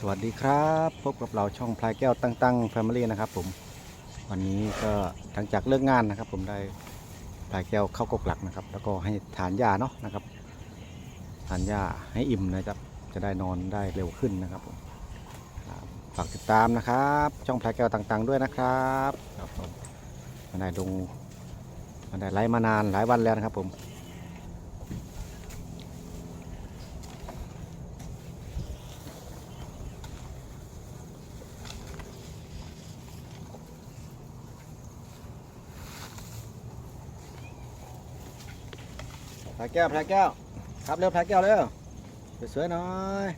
สวัสดีครับพบกับเราช่องพลายแก้วตั้งตั้งแฟมิลี่นะครับผมวันนี้ก็หลังจากเลิกงานนะครับ ผมได้พลายแก้วเข้ากกหลักนะครับ แล้วก็ให้ทานยาเนาะนะครับทานยาให้อิ่มนะครับจะได้นอนได้เร็วขึ้นนะครับผมฝากติดตามนะครับ ช่องพลายแก้วต่างๆ ด้วยนะครับครับผมมาได้ลงมาได้ไลฟ์มานานหลายวันแล้วนะครับผม พลายแก้วพลายแก้ว ครับเร็วพลายแก้วเร็วสวยๆหน่อย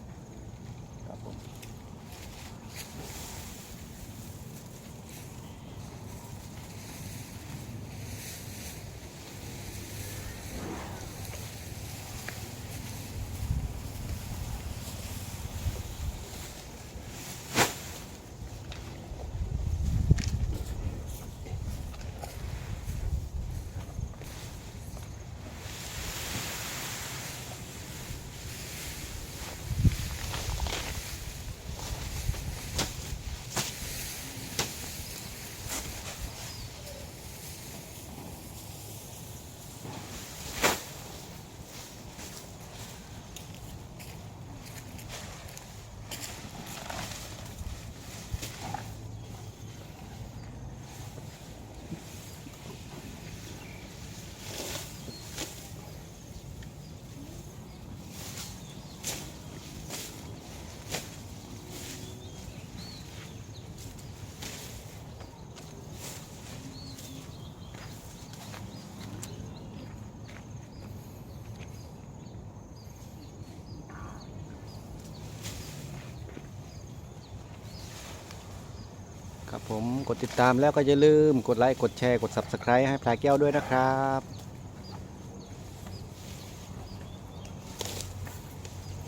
ผมกดติดตามแล้วก็อย่าลืมกดไลค์กดแชร์กด subscribe ให้พลายแก้วด้วยนะครับ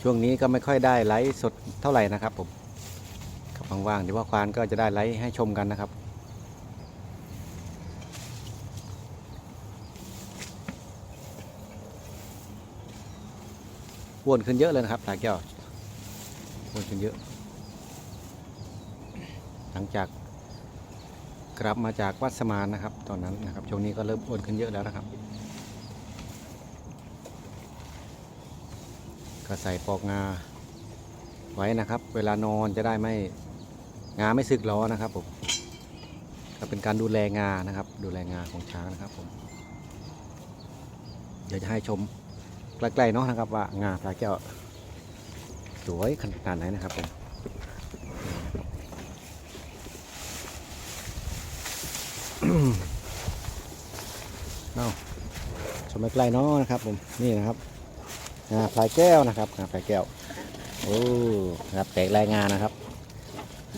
ช่วงนี้ก็ไม่ค่อยได้ไลฟ์สดเท่าไหร่นะครับผมครับว่างๆเดี๋ยวว่าควานก็จะได้ไลฟ์ให้ชมกันนะครับ วนขึ้นเยอะเลยนะครับพลายแก้ววนขึ้นเยอะ หลังจาก กลับมาจากวัดสมานนะครับ ตอนนั้นนะครับช่วงนี้ก็เริ่มอ้นขึ้นเยอะแล้วนะครับ ก็ใส่ปอกงาไว้นะครับ เวลานอนจะได้ไม่งาไม่สึกล้อนะครับผมก็เป็นการดูแลงานะครับ ดูแลงาของช้างนะครับผมเดี๋ยวจะให้ชมใกล้ๆเนาะนะครับว่างาปลาแก้วสวยขนาดไหนนะครับผม เอาชมใกล้ๆนาะนะครับผมนี่นะครับงาพลายแก้วนะครับงาพลายแก้วโอ้ครับแตกลายงานนะครับ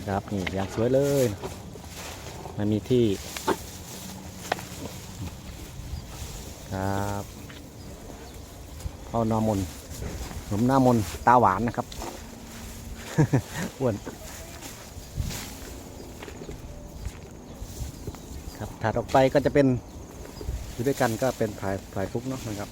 ครับนี่อย่างสวยเลยมันมีที่ครับพ่อนอมนหนุ่มหน้ามนตาหวานนะครับอ้วน ครับ ถัดออกไปก็จะเป็นอยู่ด้วยกันก็เป็นพลายพลายฟุกเนาะนะครับ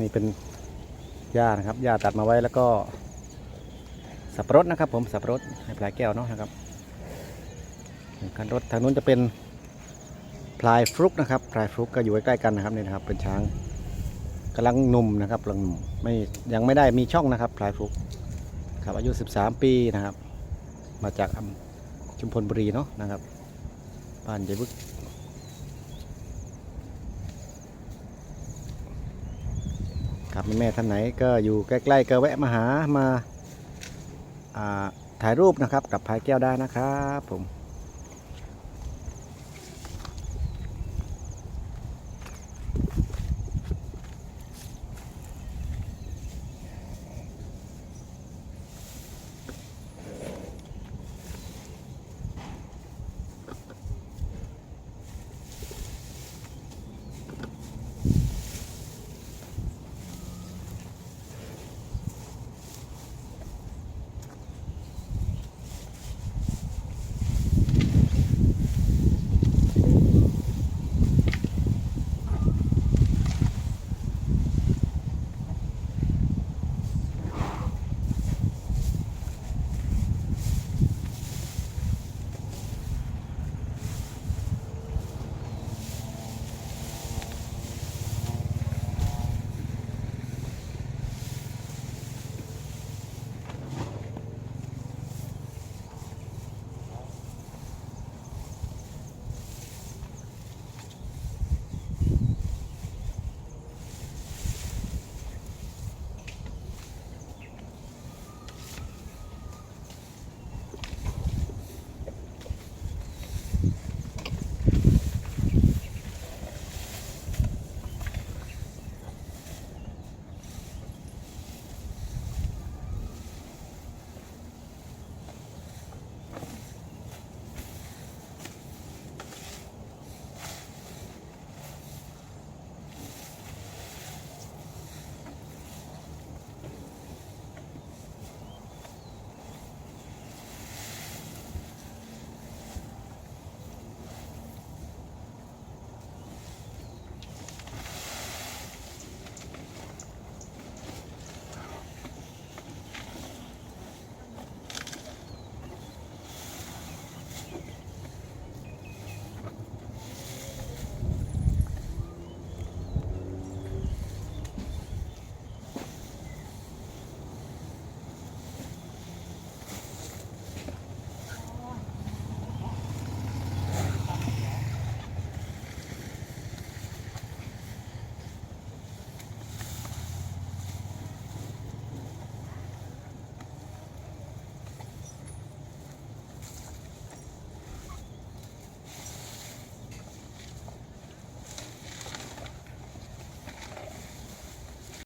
นี่เป็นหญ้านะครับหญ้าตัดมาไว้แล้วก็สับปะรดนะครับ ผมสับปะรดให้พลายแก้วเนาะนะครับคันรถทางนู้นจะเป็นพลายฟลุกนะครับพลายฟลุกก็อยู่ใกล้ๆกันนะครับนี่นะครับเป็นช้าง กำลังหนุ่มนะครับกำลังหนุ่มไม่ยังไม่ได้มีช่องนะครับพลายฟลุกครับอายุ 13 ปีนะครับ มาจากชุมพลบุรีเนาะนะครับบ้านเยบึกครับแม่ท่านไหนก็อยู่ใกล้ๆก็แวะมาหามาาถ่ายรูปนะครับกับพายแก้วได้นะครับผม